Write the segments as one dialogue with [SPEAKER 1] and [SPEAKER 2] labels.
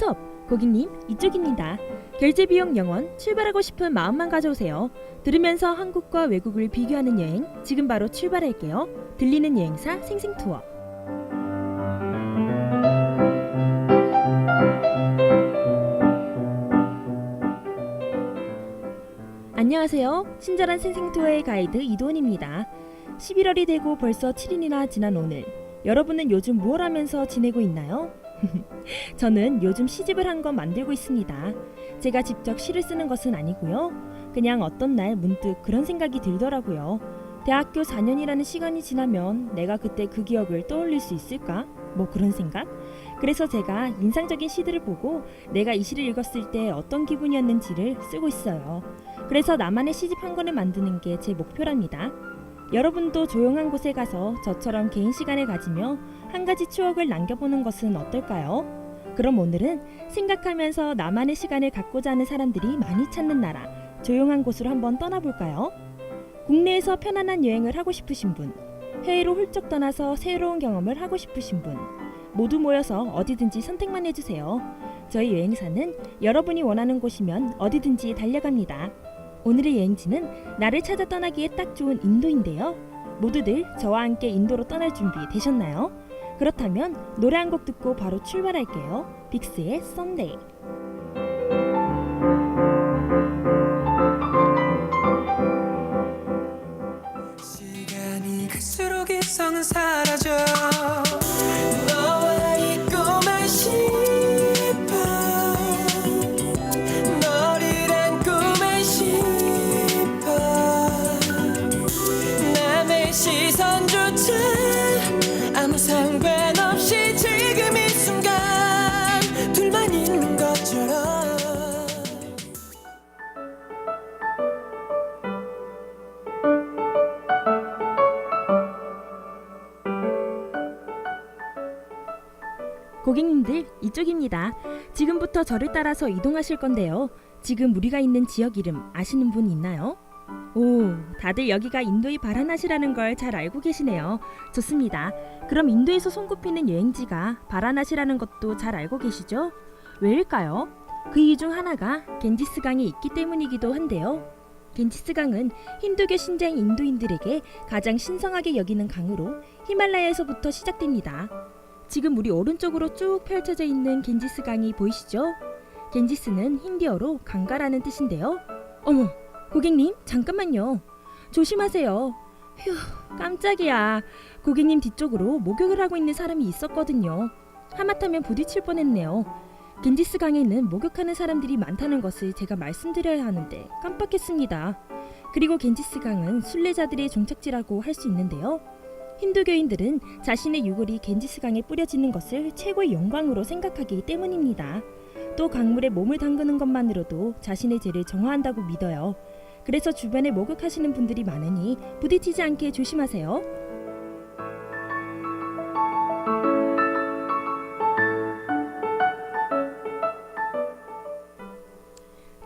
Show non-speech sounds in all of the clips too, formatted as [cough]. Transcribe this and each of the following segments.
[SPEAKER 1] 스톱! 고객님, 이쪽입니다. 결제 비용 0원, 출발하고 싶은 마음만 가져오세요. 들으면서 한국과 외국을 비교하는 여행, 지금 바로 출발할게요. 들리는 여행사 생생투어. 안녕하세요. 친절한 생생투어의 가이드 이도원입니다. 11월이 되고 벌써 7일이나 지난 오늘, 여러분은 요즘 무엇 하면서 지내고 있나요? [laughs] 저는 요즘 시집을 한 권 만들고 있습니다. 제가 직접 시를 쓰는 것은 아니고요. 그냥 어떤 날 문득 그런 생각이 들더라고요. 대학교 4년이라는 시간이 지나면 내가 그때 그 기억을 떠올릴 수 있을까? 뭐 그런 생각? 그래서 제가 인상적인 시들을 보고 내가 이 시를 읽었을 때 어떤 기분이었는지를 쓰고 있어요. 그래서 나만의 시집 한 권을 만드는 게 제 목표랍니다. 여러분도 조용한 곳에 가서 저처럼 개인 시간을 가지며 한 가지 추억을 남겨보는 것은 어떨까요? 그럼 오늘은 생각하면서 나만의 시간을 갖고자 하는 사람들이 많이 찾는 나라, 조용한 곳으로 한번 떠나볼까요? 국내에서 편안한 여행을 하고 싶으신 분, 해외로 훌쩍 떠나서 새로운 경험을 하고 싶으신 분, 모두 모여서 어디든지 선택만 해주세요. 저희 여행사는 여러분이 원하는 곳이면 어디든지 달려갑니다. 오늘의 여행지는 나를 찾아 떠나기에 딱 좋은 인도인데요. 모두들 저와 함께 인도로 떠날 준비 되셨나요? 그렇다면 노래 한 곡 듣고 바로 출발할게요. 빅스의 썬데이.
[SPEAKER 2] 시간이 갈수록 이성은 사라져 시선조차 아무 상관없이 지금 이 순간 둘만 있는 것처럼
[SPEAKER 1] 고객님들 이쪽입니다. 지금부터 저를 따라서 이동하실 건데요. 지금 우리가 있는 지역 이름 아시는 분 있나요? 오, 다들 여기가 인도의 바라나시라는 걸 잘 알고 계시네요. 좋습니다. 그럼 인도에서 손꼽히는 여행지가 바라나시라는 것도 잘 알고 계시죠? 왜일까요? 그 이유 중 하나가 겐지스 강이 있기 때문이기도 한데요. 겐지스 강은 힌두교 신자인 인도인들에게 가장 신성하게 여기는 강으로 히말라야에서부터 시작됩니다. 지금 우리 오른쪽으로 쭉 펼쳐져 있는 겐지스 강이 보이시죠? 겐지스는 힌디어로 강가라는 뜻인데요. 어머, 고객님, 잠깐만요. 조심하세요. 휴, 깜짝이야. 고객님 뒤쪽으로 목욕을 하고 있는 사람이 있었거든요. 하마터면 부딪힐 뻔했네요. 겐지스 강에는 목욕하는 사람들이 많다는 것을 제가 말씀드려야 하는데 깜빡했습니다. 그리고 겐지스 강은 순례자들의 종착지라고 할 수 있는데요. 힌두교인들은 자신의 유골이 겐지스 강에 뿌려지는 것을 최고의 영광으로 생각하기 때문입니다. 또 강물에 몸을 담그는 것만으로도 자신의 죄를 정화한다고 믿어요. 그래서 주변에 목욕하시는 분들이 많으니 부딪히지 않게 조심하세요.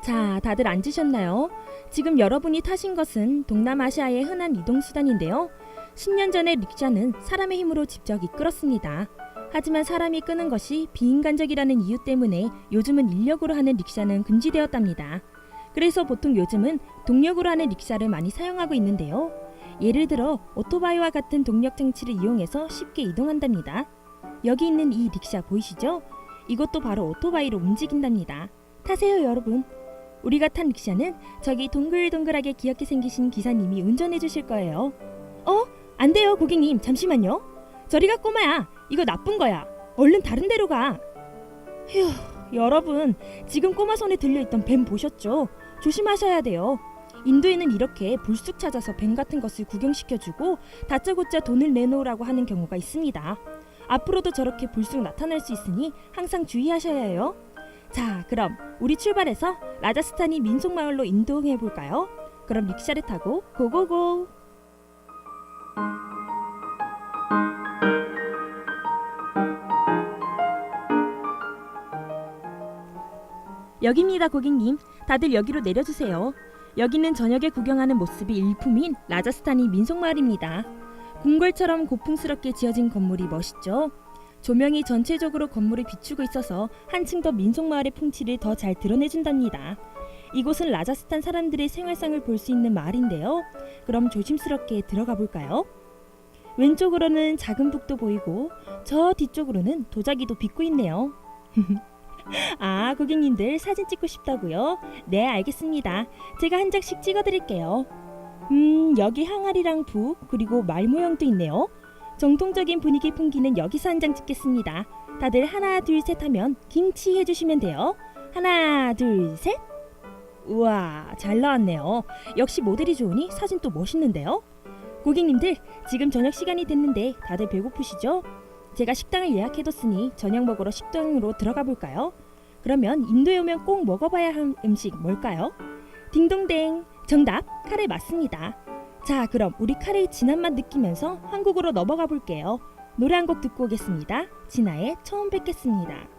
[SPEAKER 1] 자, 다들 앉으셨나요? 지금 여러분이 타신 것은 동남아시아의 흔한 이동 수단인데요. 10년 전에 릭샤는 사람의 힘으로 직접 이끌었습니다. 하지만 사람이 끄는 것이 비인간적이라는 이유 때문에 요즘은 인력으로 하는 릭샤는 금지되었답니다. 그래서 보통 요즘은 동력으로 하는 릭샤를 많이 사용하고 있는데요. 예를 들어 오토바이와 같은 동력 장치를 이용해서 쉽게 이동한답니다. 여기 있는 이 릭샤 보이시죠? 이것도 바로 오토바이로 움직인답니다. 타세요, 여러분. 우리가 탄 릭샤는 저기 동글동글하게 귀엽게 생기신 기사님이 운전해 주실 거예요. 어? 안 돼요, 고객님. 잠시만요. 저리가 꼬마야. 이거 나쁜 거야. 얼른 다른 데로 가. 휴, 여러분. 지금 꼬마 손에 들려있던 뱀 보셨죠? 조심하셔야 돼요. 인도에는 이렇게 불쑥 찾아서 뱀 같은 것을 구경시켜주고 다짜고짜 돈을 내놓으라고 하는 경우가 있습니다. 앞으로도 저렇게 불쑥 나타날 수 있으니 항상 주의하셔야 해요. 자, 그럼 우리 출발해서 라자스타니 민속마을로 이동해 볼까요? 그럼 릭샤를 타고 고고고! 여기입니다, 고객님. 다들 여기로 내려주세요. 여기는 저녁에 구경하는 모습이 일품인 라자스타니 민속마을입니다. 궁궐처럼 고풍스럽게 지어진 건물이 멋있죠. 조명이 전체적으로 건물을 비추고 있어서 한층 더 민속마을의 풍치를 더 잘 드러내준답니다. 이곳은 라자스탄 사람들의 생활상을 볼 수 있는 마을인데요. 그럼 조심스럽게 들어가 볼까요? 왼쪽으로는 작은 북도 보이고 저 뒤쪽으로는 도자기도 빚고 있네요. [laughs] 아, 고객님들 사진 찍고 싶다고요? 네, 알겠습니다. 제가 한 장씩 찍어드릴게요. 음, 여기 항아리랑 북 그리고 말 모양도 있네요. 정통적인 분위기 풍기는 여기서 한 장 찍겠습니다. 다들 하나, 둘, 셋 하면 김치 해주시면 돼요. 하나, 둘, 셋. 우와, 잘 나왔네요. 역시 모델이 좋으니 사진 또 멋있는데요. 고객님들, 지금 저녁 시간이 됐는데 다들 배고프시죠? 제가 식당을 예약해뒀으니 저녁 먹으러 식당으로 들어가 볼까요? 그러면 인도에 오면 꼭 먹어봐야 할 음식 뭘까요? 딩동댕, 정답 카레 맞습니다. 자, 그럼 우리 카레의 진한 맛 느끼면서 한국으로 넘어가 볼게요. 노래 한 곡 듣고 오겠습니다. 진아의 처음 뵙겠습니다.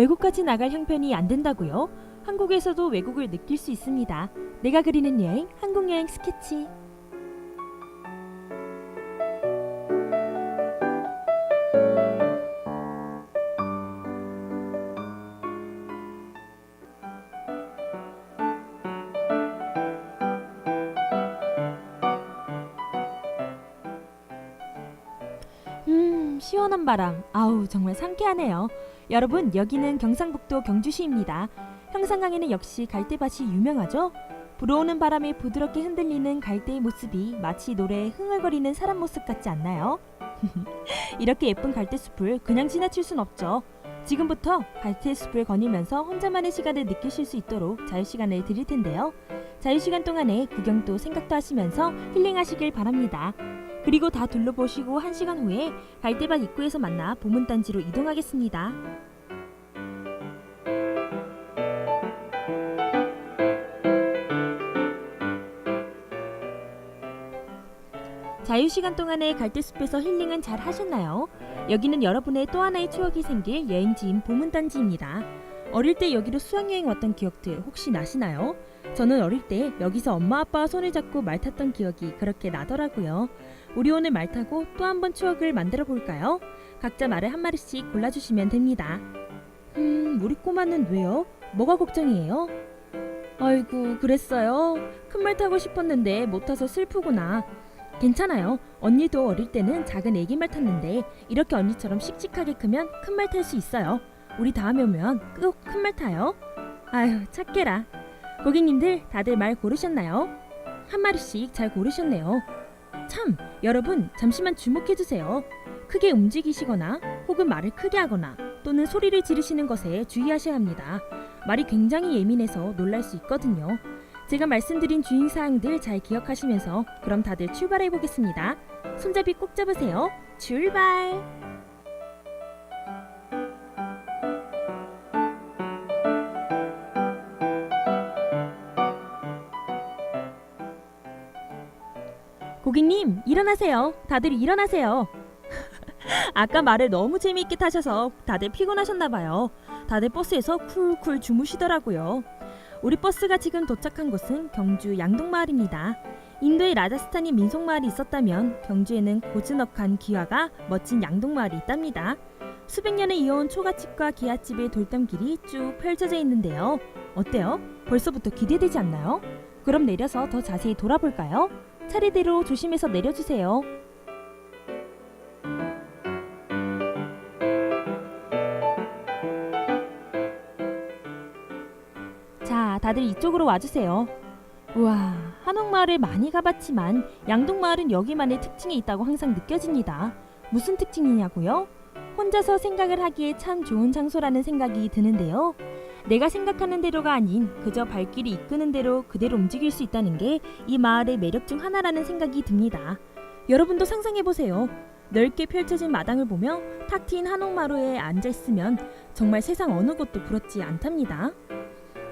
[SPEAKER 1] 외국까지 나갈 형편이 안 된다고요? 한국에서도 외국을 느낄 수 있습니다. 내가 그리는 여행, 한국 여행 스케치. 시원한 바람. 아우, 정말 상쾌하네요. 여러분, 여기는 경상북도 경주시입니다. 형산강에는 역시 갈대밭이 유명하죠? 불어오는 바람에 부드럽게 흔들리는 갈대의 모습이 마치 노래에 흥얼거리는 사람 모습 같지 않나요? [laughs] 이렇게 예쁜 갈대숲을 그냥 지나칠 순 없죠. 지금부터 갈대숲을 거니면서 혼자만의 시간을 느끼실 수 있도록 자유시간을 드릴 텐데요. 자유시간 동안에 구경도 생각도 하시면서 힐링하시길 바랍니다. 그리고 다 둘러보시고 한시간 후에 갈대밭 입구에서 만나 보문단지로 이동하겠습니다. 자유시간 동안에 갈대숲에서 힐링은 잘 하셨나요? 여기는 여러분의 또 하나의 추억이 생길 여행지인 보문단지입니다. 어릴 때 여기로 수학여행 왔던 기억들 혹시 나시나요? 저는 어릴 때 여기서 엄마 아빠와 손을 잡고 말 탔던 기억이 그렇게 나더라고요. 우리 오늘 말 타고 또 한 번 추억을 만들어 볼까요? 각자 말을 한 마리씩 골라주시면 됩니다. 음, 우리 꼬마는 왜요? 뭐가 걱정이에요? 아이고, 그랬어요. 큰 말 타고 싶었는데 못 타서 슬프구나. 괜찮아요. 언니도 어릴 때는 작은 애기 말 탔는데 이렇게 언니처럼 씩씩하게 크면 큰 말 탈 수 있어요. 우리 다음에 오면 꼭 큰 말 타요. 아유, 착해라. 고객님들 다들 말 고르셨나요? 한 마리씩 잘 고르셨네요. 참, 여러분 잠시만 주목해 주세요. 크게 움직이시거나 혹은 말을 크게 하거나 또는 소리를 지르시는 것에 주의하셔야 합니다. 말이 굉장히 예민해서 놀랄 수 있거든요. 제가 말씀드린 주의 사항들 잘 기억하시면서 그럼 다들 출발해 보겠습니다. 손잡이 꼭 잡으세요. 출발! 고객님, 일어나세요. 다들 일어나세요. [laughs] 아까 말을 너무 재미있게 타셔서 다들 피곤하셨나 봐요. 다들 버스에서 쿨쿨 주무시더라고요. 우리 버스가 지금 도착한 곳은 경주 양동마을입니다. 인도에 라자스타니 민속마을이 있었다면 경주에는 고즈넉한 기와가 멋진 양동마을이 있답니다. 수백 년에 이어온 초가집과 기아집의 돌담길이 쭉 펼쳐져 있는데요. 어때요? 벌써부터 기대되지 않나요? 그럼 내려서 더 자세히 돌아볼까요? 차례대로 조심해서 내려주세요. 자, 다들 이쪽으로 와주세요. 우와, 한옥마을을 많이 가봤지만 양동마을은 여기만의 특징이 있다고 항상 느껴집니다. 무슨 특징이냐고요? 혼자서 생각을 하기에 참 좋은 장소라는 생각이 드는데요. 내가 생각하는 대로가 아닌 그저 발길이 이끄는 대로 그대로 움직일 수 있다는 게 이 마을의 매력 중 하나라는 생각이 듭니다. 여러분도 상상해 보세요. 넓게 펼쳐진 마당을 보며 탁 트인 한옥마루에 앉아 있으면 정말 세상 어느 곳도 부럽지 않답니다.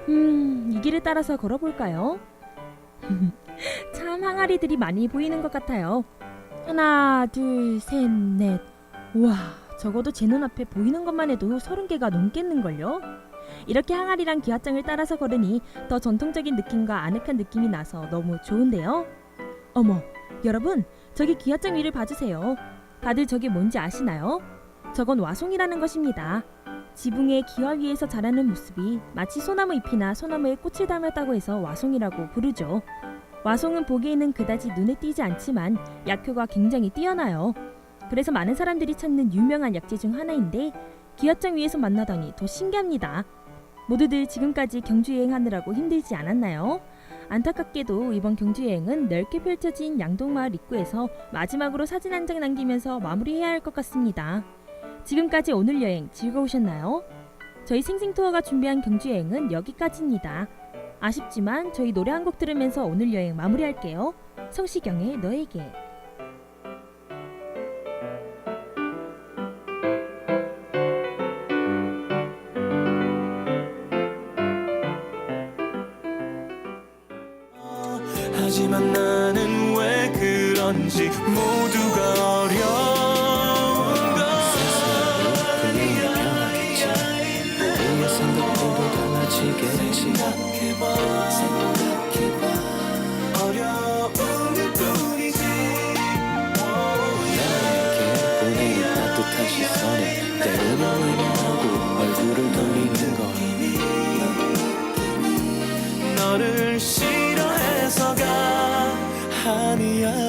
[SPEAKER 1] 음, 이 길을 따라서 걸어볼까요? [laughs] 참 항아리들이 많이 보이는 것 같아요. 하나, 둘, 셋, 넷. 우와, 적어도 제 눈앞에 보이는 것만 해도 서른 개가 넘겠는걸요? 이렇게 항아리랑 기와장을 따라서 걸으니 더 전통적인 느낌과 아늑한 느낌이 나서 너무 좋은데요? 어머, 여러분, 저기 기와장 위를 봐주세요. 다들 저게 뭔지 아시나요? 저건 와송이라는 것입니다. 지붕의 기와 위에서 자라는 모습이 마치 소나무 잎이나 소나무의 꽃을 닮았다고 해서 와송이라고 부르죠. 와송은 보기에는 그다지 눈에 띄지 않지만 약효가 굉장히 뛰어나요. 그래서 많은 사람들이 찾는 유명한 약재 중 하나인데 기와장 위에서 만나다니 더 신기합니다. 모두들 지금까지 경주 여행하느라고 힘들지 않았나요? 안타깝게도 이번 경주 여행은 넓게 펼쳐진 양동마을 입구에서 마지막으로 사진 한 장 남기면서 마무리해야 할 것 같습니다. 지금까지 오늘 여행 즐거우셨나요? 저희 생생투어가 준비한 경주 여행은 여기까지입니다. 아쉽지만 저희 노래 한 곡 들으면서 오늘 여행 마무리할게요. 성시경의 너에게.
[SPEAKER 3] 시선에 때로는 의미하고 얼굴을 돌리는 걸
[SPEAKER 2] 너를 싫어해서가 아니야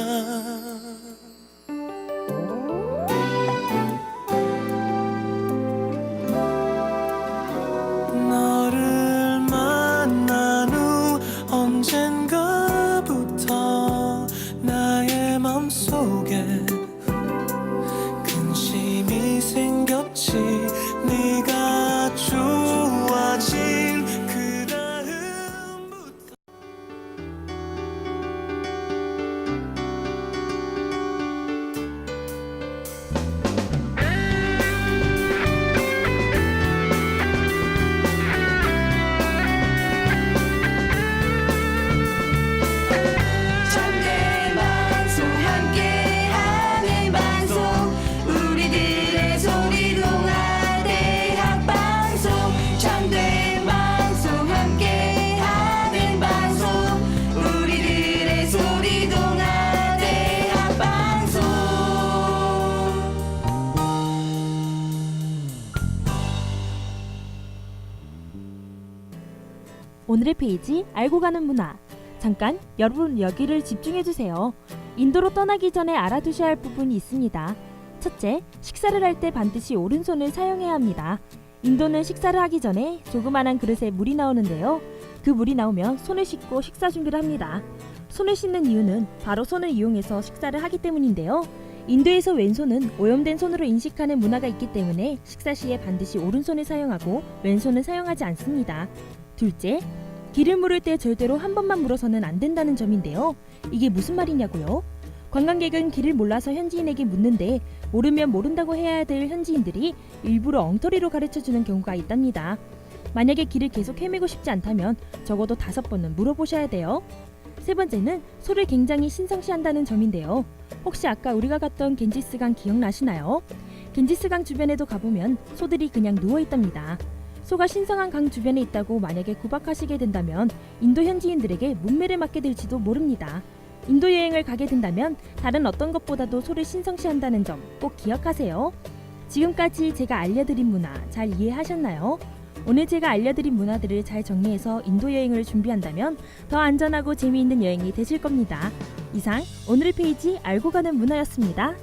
[SPEAKER 1] 오늘의 페이지 알고 가는 문화. 잠깐 여러분 여기를 집중해 주세요. 인도로 떠나기 전에 알아두셔야 할 부분이 있습니다. 첫째, 식사를 할 때 반드시 오른손을 사용해야 합니다. 인도는 식사를 하기 전에 조그만한 그릇에 물이 나오는데요. 그 물이 나오면 손을 씻고 식사 준비를 합니다. 손을 씻는 이유는 바로 손을 이용해서 식사를 하기 때문인데요. 인도에서 왼손은 오염된 손으로 인식하는 문화가 있기 때문에 식사 시에 반드시 오른손을 사용하고 왼손을 사용하지 않습니다. 둘째, 길을 물을 때 절대로 한 번만 물어서는 안 된다는 점인데요. 이게 무슨 말이냐고요? 관광객은 길을 몰라서 현지인에게 묻는데 모르면 모른다고 해야 될 현지인들이 일부러 엉터리로 가르쳐 주는 경우가 있답니다. 만약에 길을 계속 헤매고 싶지 않다면 적어도 다섯 번은 물어보셔야 돼요. 세 번째는 소를 굉장히 신성시한다는 점인데요. 혹시 아까 우리가 갔던 겐지스강 기억나시나요? 겐지스강 주변에도 가보면 소들이 그냥 누워 있답니다. 소가 신성한 강 주변에 있다고 만약에 구박하시게 된다면 인도 현지인들에게 문매를 맞게 될지도 모릅니다. 인도 여행을 가게 된다면 다른 어떤 것보다도 소를 신성시 한다는 점 꼭 기억하세요. 지금까지 제가 알려드린 문화 잘 이해하셨나요? 오늘 제가 알려드린 문화들을 잘 정리해서 인도 여행을 준비한다면 더 안전하고 재미있는 여행이 되실 겁니다. 이상 오늘의 페이지 알고 가는 문화였습니다.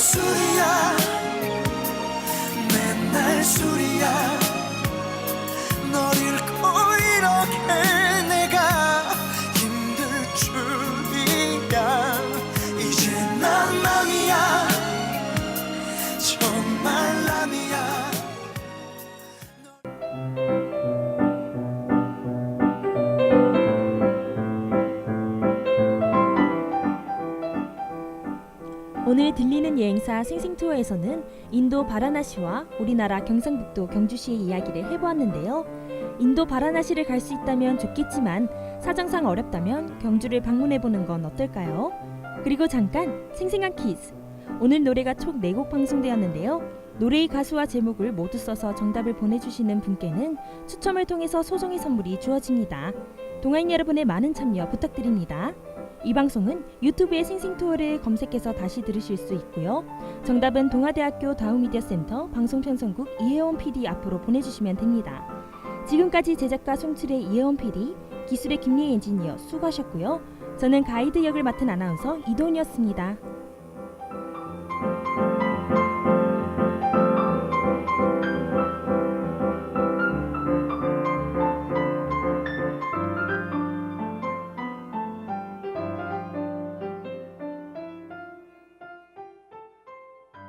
[SPEAKER 2] 또
[SPEAKER 1] 오늘 들리는 여행사 생생투어에서는 인도 바라나시와 우리나라 경상북도 경주시의 이야기를 해보았는데요. 인도 바라나시를 갈 수 있다면 좋겠지만 사정상 어렵다면 경주를 방문해보는 건 어떨까요? 그리고 잠깐 생생한 퀴즈. 오늘 노래가 총 4곡 방송되었는데요. 노래의 가수와 제목을 모두 써서 정답을 보내주시는 분께는 추첨을 통해서 소정의 선물이 주어집니다. 동아인 여러분의 많은 참여 부탁드립니다. 이 방송은 유튜브의 생생투어를 검색해서 다시 들으실 수 있고요. 정답은 동아대학교 다우미디어 센터 방송편성국 이혜원 PD 앞으로 보내주시면 됩니다. 지금까지 제작가 송출의 이혜원 PD, 기술의 김리 엔지니어 수고하셨고요. 저는 가이드 역을 맡은 아나운서 이도은이었습니다.